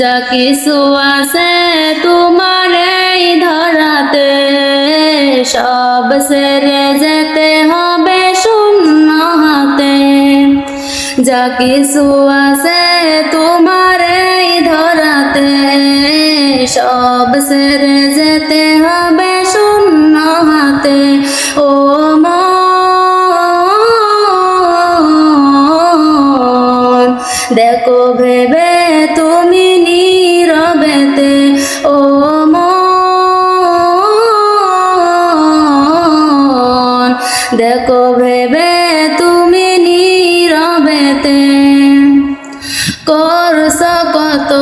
যা কিছু আছে তোমার এই ধরাতে, সব সেরে যেতে হবে শূন্য হাতে। যা কিছু আছে তোমার এই ধরাতে, সব সেরে যেতে হবে শূন্য হাতে। ও মন দেখো ভেবে তুমি নীরবেতে ও দেখো ভেবে তুমি নীরবেতে করছ কত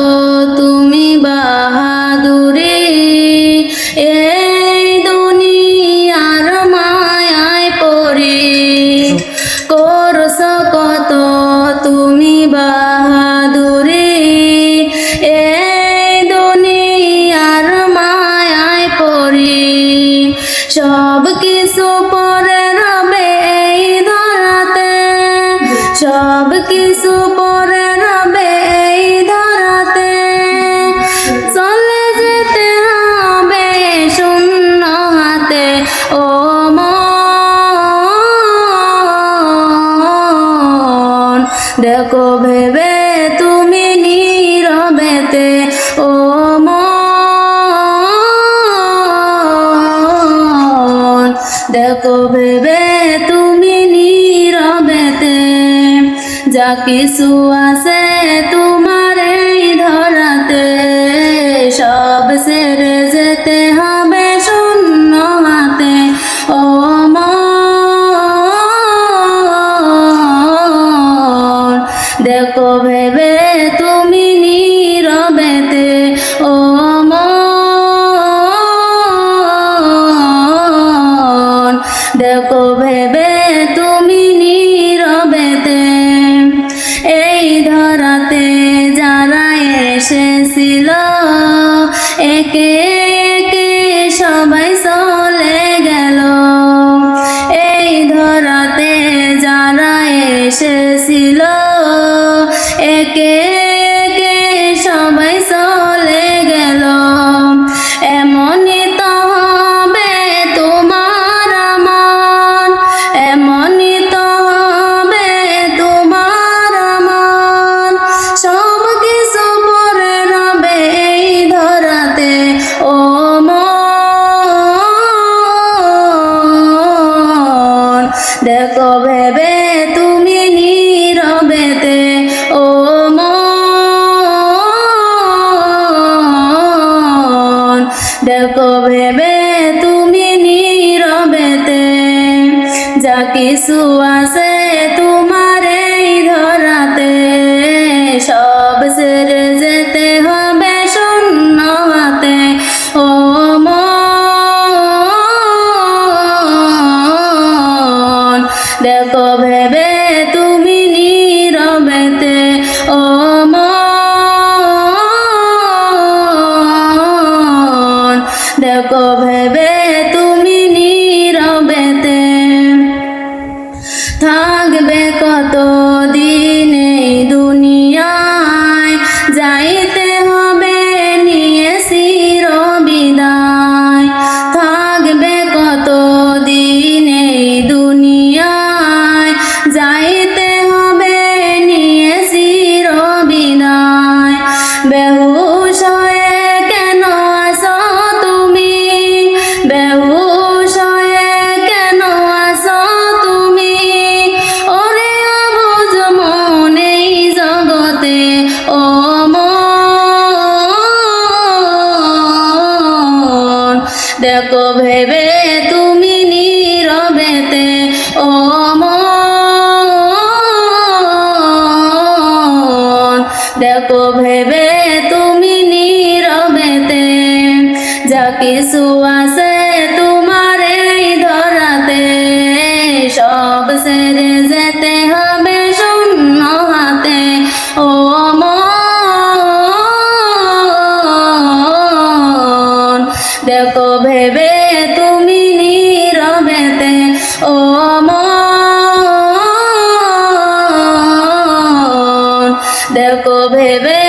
সব কিছু পরে রবে এই ধরাতে। সব কিছু পরে রবে এই ধরাতে। চলে যেতে হবে শূন্য হাতে। ও মন, দেখো ভেবে তুমি নীরবেতে। দেখো ভেবে তুমি নীরবেতে, যা কিছু আছে তোমার এই ধরাতে, সব সেরে যেতে হবে শূন্য হাতে। ও দেখো ভেবে দেখো ভেবে তুমি নীরবেতে, ও মন। দেখো ভেবে তুমি নীরবেতে, যা কিছু আছে তোমার এই ধরাতে, সব সেরে যেতে হবে দেখো ভেবে তুমি নীরবেতে ও দেখো ভেবে তুমি নীরবেতে যা কিছু আছে তোমার এই ধরাতে। সব সেরে যেতে হবে মন দেখো